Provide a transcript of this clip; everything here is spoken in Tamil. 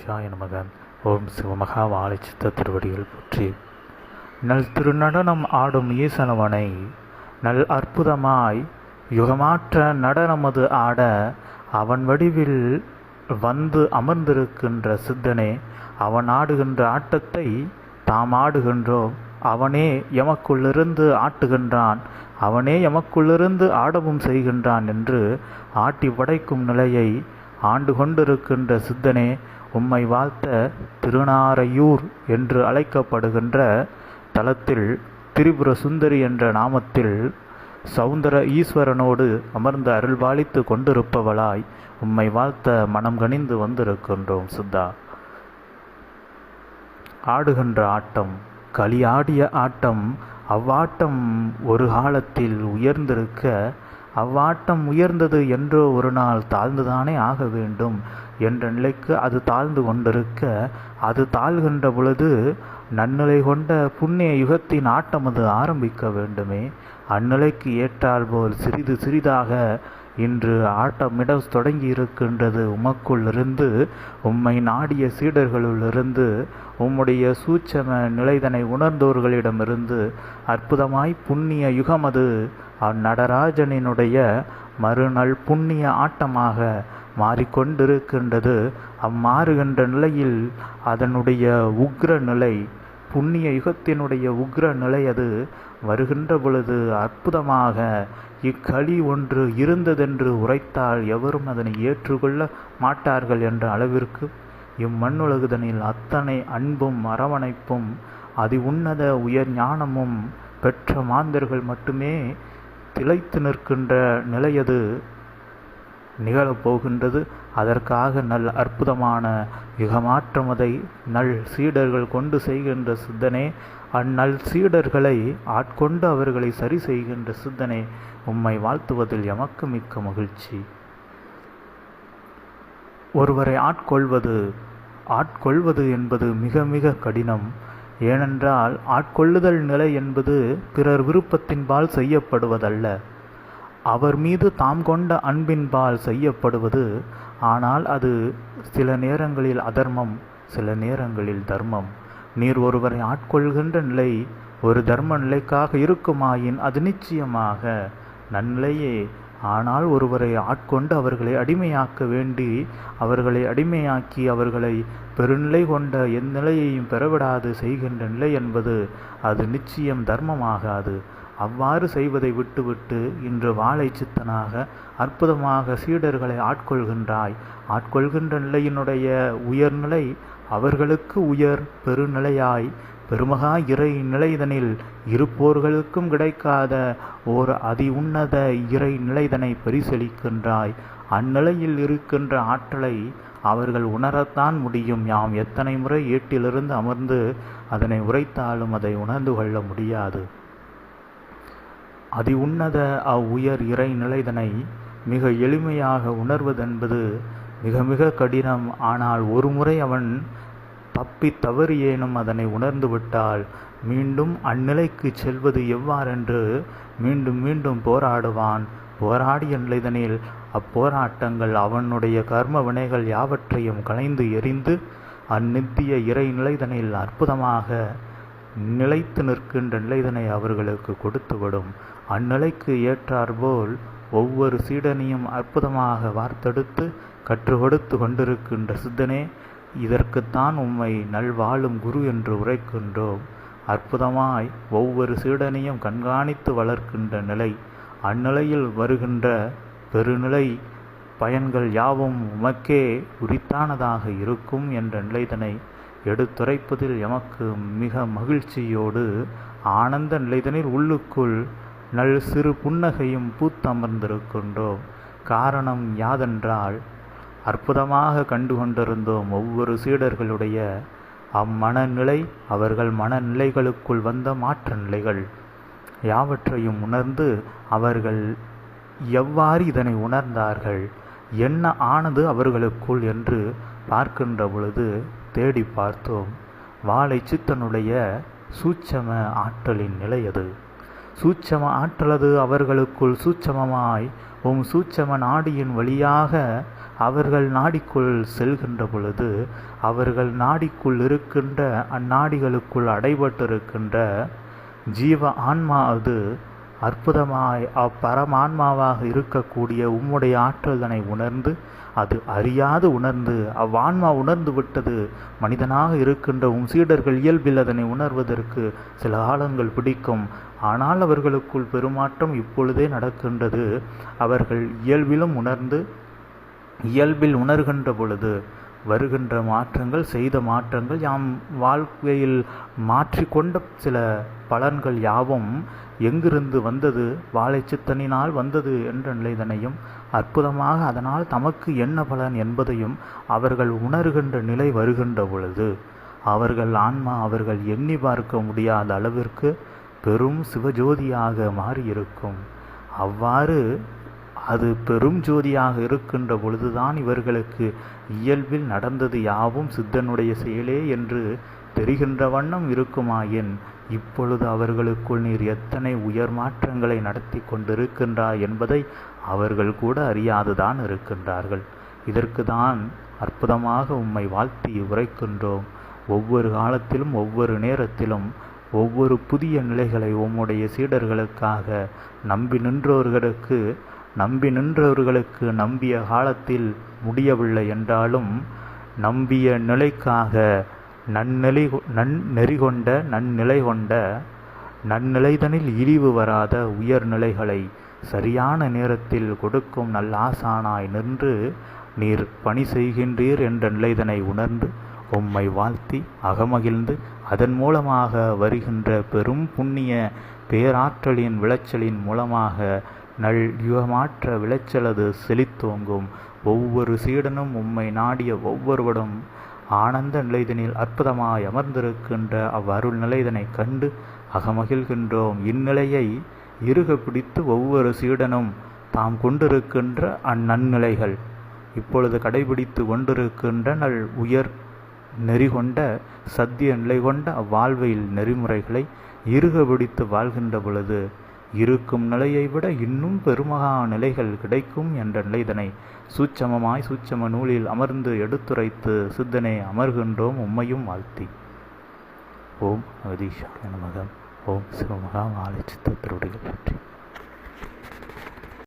சிவாய நமகன். ஓம் சிவமகா வாழை சித்த திருவடிகள் போற்றி. நல் திருநடனம் ஆடும் ஈசனவனை நல் அற்புதமாய் யுகமாற்ற நடனமது ஆட அவன் வடிவில் வந்து அமர்ந்திருக்கின்ற சித்தனே அவன் ஆடுகின்ற ஆட்டத்தை தாம் ஆடுகின்றோம். அவனே எமக்குள்ளிருந்து ஆட்டுகின்றான். அவனே எமக்குள்ளிருந்து ஆடவும் செய்கின்றான் என்று ஆட்டி படைக்கும் நிலையை ஆண்டு கொண்டிருக்கின்ற சித்தனே உம்மை வாழ்த்த திருநாரையூர் என்று அழைக்கப்படுகின்ற தலத்தில் திரிபுர சுந்தரி என்ற நாமத்தில் சௌந்தர ஈஸ்வரனோடு அமர்ந்து அருள்பாலித்து கொண்டிருப்பவளாய் உம்மை வாழ்த்த மனம் கனிந்து வந்திருக்கின்றோம் சித்தா. ஆடுகின்ற ஆட்டம் களியாடிய ஆட்டம் அவ்வாட்டம் ஒரு காலத்தில் உயர்ந்திருக்க அவ்வாட்டம் உயர்ந்தது என்றோ ஒரு நாள் தாழ்ந்துதானே ஆக வேண்டும் என்ற நிலைக்கு அது தாழ்ந்து கொண்டிருக்க அது தாழ்கின்ற பொழுது நன்னிலை கொண்ட புண்ணிய யுகத்தின் ஆட்டம் அது ஆரம்பிக்க வேண்டுமே. அந்நிலைக்கு ஏற்றால் போல் சிறிது சிறிதாக இன்று ஆட்டமிட தொடங்கி இருக்கின்றது உமக்குள்ளிருந்து உம்மை நாடிய சீடர்களுள்ளிருந்து உம்முடைய சூட்சம நிலைதனை உணர்ந்தோர்களிடமிருந்து அற்புதமாய் புண்ணிய யுகம் அது அந்நடராஜனினுடைய மறுநாள் புண்ணிய ஆட்டமாக மாறிக்கொண்டிருக்கின்றது. அம்மாறுகின்ற நிலையில் அதனுடைய உக்ர நிலை புண்ணிய யுகத்தினுடைய உக்ர நிலை அது வருகின்ற பொழுது அற்புதமாக இக்களி ஒன்று இருந்ததென்று உரைத்தால் எவரும் அதனை ஏற்றுக்கொள்ள மாட்டார்கள் என்ற அளவிற்கு இம்மண்ணுலகுதனில் அத்தனை அன்பும் அரவணைப்பும் அதி உன்னத உயர் ஞானமும் பெற்ற மாந்தர்கள் மட்டுமே திளைத்து நிற்கின்ற நிலையது நிகழப்போகின்றது. அதற்காக நல் அற்புதமான யுகமாற்றமதை நல் சீடர்கள் கொண்டு செய்கின்ற சித்தனே. அந்நல் சீடர்களை ஆட்கொண்டு அவர்களை சரி செய்கின்ற சித்தனே. உம்மை வாழ்த்துவதில் எமக்கு மிக்க மகிழ்ச்சி. ஒருவரை ஆட்கொள்வது ஆட்கொள்வது என்பது மிக மிக கடினம். ஏனென்றால் ஆட்கொள்ளுதல் நிலை என்பது பிறர் விருப்பத்தின்பால் செய்யப்படுவதல்ல. அவர் மீது தாம் கொண்ட அன்பின்பால் செய்யப்படுவது ஆனால் அது சில நேரங்களில் அதர்மம் சில நேரங்களில் தர்மம். நீர் ஒருவரை ஆட்கொள்கின்ற நிலை ஒரு தர்ம நிலைக்காக இருக்குமாயின் அது நிச்சயமாக நன்னிலையே ஆனால் ஒருவரை ஆட்கொண்டு அவர்களை அடிமையாக்க வேண்டி அவர்களை அடிமையாக்கி அவர்களை பெருநிலை கொண்ட எந்நிலையையும் பெறவிடாது செய்கின்ற நிலை என்பது அது நிச்சயம் தர்மமாகாது. அவ்வாறு செய்வதை விட்டுவிட்டு இன்று வாழை சித்தனாக அற்புதமாக சீடர்களை ஆட்கொள்கின்றாய். ஆட்கொள்கின்ற நிலையினுடைய உயர்நிலை அவர்களுக்கு உயர் பெருநிலையாய் பெருமகா இறை நிலைதனில் இருப்போர்களுக்கும் கிடைக்காத ஓர் அதி உன்னத இறை நிலைதனை பரிசளிக்கின்றாய் அந்நிலையில் இருக்கின்ற ஆற்றலை அவர்கள் உணரத்தான் முடியும். யாம் எத்தனை முறை ஏட்டிலிருந்து அமர்ந்து அதனை உரைத்தாலும் அதை உணர்ந்து கொள்ள முடியாது. அதி உன்னத அவ்வுயர் இறை நிலைதனை மிக எளிமையாக உணர்வதென்பது மிக மிக கடினம். ஆனால் ஒரு முறை அவன் தப்பி தவறியேனும் அதனை உணர்ந்துவிட்டால் மீண்டும் அந்நிலைக்கு செல்வது எவ்வாறென்று மீண்டும் மீண்டும் போராடுவான். போராடிய நிலைதனில் அப்போராட்டங்கள் அவனுடைய கர்ம வினைகள் யாவற்றையும் களைந்து எரிந்து அந்நித்திய இறை நிலைதனில் அற்புதமாக நிலைத்து நிற்கின்ற நிலைதனை அவர்களுக்கு கொடுத்துவிடும். அந்நிலைக்கு ஏற்றாற்போல் ஒவ்வொரு சீடனையும் அற்புதமாக வார்த்தெடுத்து கற்றுக் கொடுத்து கொண்டிருக்கின்ற சித்தனே இதற்குத்தான் உம்மை நல்வாழும் குரு என்று உரைக்கின்றோம். அற்புதமாய் ஒவ்வொரு சீடனையும் கண்காணித்து வளர்க்கின்ற நிலை அந்நிலையில் வருகின்ற பெருநிலை பயன்கள் யாவும் உமக்கே உரித்தானதாக இருக்கும் என்ற நிலைதனை எடுத்துரைப்பதில் எமக்கு மிக மகிழ்ச்சியோடு ஆனந்த நிலைதனில் உள்ளுக்குள் நல் சிறு புன்னகையும் பூத்தமர்ந்திருக்கின்றோம். காரணம் யாதென்றால் அற்புதமாக கண்டு கொண்டிருந்தோம் ஒவ்வொரு சீடர்களுடைய அம்மனநிலை அவர்கள் மனநிலைகளுக்குள் வந்த மாற்ற நிலைகள் யாவற்றையும் உணர்ந்து அவர்கள் எவ்வாறு இதனை உணர்ந்தார்கள் என்ன ஆனது அவர்களுக்குள் என்று பார்க்கின்ற பொழுது தேடி பார்த்தோம். வாழை சித்தனுடைய சூட்சம ஆற்றலின் நிலை அது. சூட்சம ஆற்றலது அவர்களுக்குள் சூட்சமமாய் உம் சூட்சம நாடியின் வழியாக அவர்கள் நாடிக்குள் செல்கின்ற பொழுது அவர்கள் நாடிக்குள் இருக்கின்ற அந்நாடிகளுக்குள் அடைபட்டிருக்கின்ற ஜீவ ஆன்மா அது அற்புதமாய் அப்பரமான்மாவாக இருக்கக்கூடிய உம்முடைய ஆற்றல்தனை உணர்ந்து அது அறியாது உணர்ந்து அவ்வான்மா உணர்ந்து விட்டது மனிதனாக இருக்கின்ற உம் சீடர்கள் இயல்பில் அதனை உணர்வதற்கு சில காலங்கள் பிடிக்கும். ஆனால் அவர்களுக்குள் பெருமாற்றம் இப்பொழுதே நடக்கின்றது. அவர்கள் இயல்பிலும் உணர்ந்து இயல்பில் உணர்கின்ற பொழுது வருகின்ற மாற்றங்கள் செய்த மாற்றங்கள் யாம் வாழ்க்கையில் மாற்றிக்கொண்ட சில பலன்கள் யாவும் எங்கிருந்து வந்தது வாழைச்சித்தனினால் வந்தது என்ற நிலைதனையும் அற்புதமாக அதனால் தமக்கு என்ன பலன் என்பதையும் அவர்கள் உணர்கின்ற நிலை வருகின்ற பொழுது அவர்கள் ஆன்மா அவர்கள் எண்ணி பார்க்க முடியாத அளவிற்கு பெரும் சிவஜோதியாக மாறியிருக்கும். அவ்வாறு அது பெரும் ஜோதியாக இருக்கின்ற பொழுதுதான் இவர்களுக்கு இயல்பில் நடந்தது யாவும் சித்தனுடைய செயலே என்று தெரிகின்ற வண்ணம் இருக்குமாயின் இப்பொழுது அவர்களுக்குள் நீர் எத்தனை உயர் மாற்றங்களை நடத்தி கொண்டிருக்கின்றாய் என்பதை அவர்கள் கூட அறியாதுதான் இருக்கின்றார்கள். இதற்கு தான் அற்புதமாக உம்மை வாழ்த்தி உரைக்கின்றோம். ஒவ்வொரு காலத்திலும் ஒவ்வொரு நேரத்திலும் ஒவ்வொரு புதிய நிலைகளை உம்முடைய சீடர்களுக்காக நம்பி நின்றோர்களுக்கு நம்பி நின்றவர்களுக்கு நம்பிய காலத்தில் முடியவில்லை என்றாலும் நம்பிய நிலைக்காக நன்னெறி நன்னெறி கொண்ட நன்னிலை கொண்ட நன்னிலைதனில் இழிவு வராத உயர்நிலைகளை சரியான நேரத்தில் கொடுக்கும் நல்லாசானாய் நின்று நீர் பணி செய்கின்றீர் என்ற நிலைதனை உணர்ந்து உம்மை வாழ்த்தி அகமகிழ்ந்து அதன் மூலமாக வருகின்ற பெரும் புண்ணிய பேராற்றலின் விளைச்சலின் மூலமாக நல் யுகமாற்ற விளைச்சலது செழித்தோங்கும். ஒவ்வொரு சீடனும் உம்மை நாடிய ஒவ்வொருவரும் ஆனந்த நிலைதனில் அற்புதமாய் அமர்ந்திருக்கின்ற அவ்வருள் நிலைதனை கண்டு அகமகிழ்கின்றோம். இந்நிலையை இறுக பிடித்து ஒவ்வொரு சீடனும் தாம் கொண்டிருக்கின்ற அந்நன்னிலைகள் இப்பொழுது கடைபிடித்து கொண்டிருக்கின்ற நல் உயர் நெறி கொண்ட சத்திய நிலை கொண்ட அவ்வாழ்வையில் நெறிமுறைகளை இறுக பிடித்து வாழ்கின்ற பொழுது இருக்கும் நிலையை விட இன்னும் பெருமகா நிலைகள் கிடைக்கும் என்ற நிலைதனை சூட்சமமாய் சூட்சம நூலில் அமர்ந்து எடுத்துரைத்து சித்தனை அமர்கின்றோம் உம்மையும் வாழ்த்தி. ஓம் அகதீஷாய நமகம் ஓம் சிவமகா மாலை சித்தத்திருடைய பற்றி.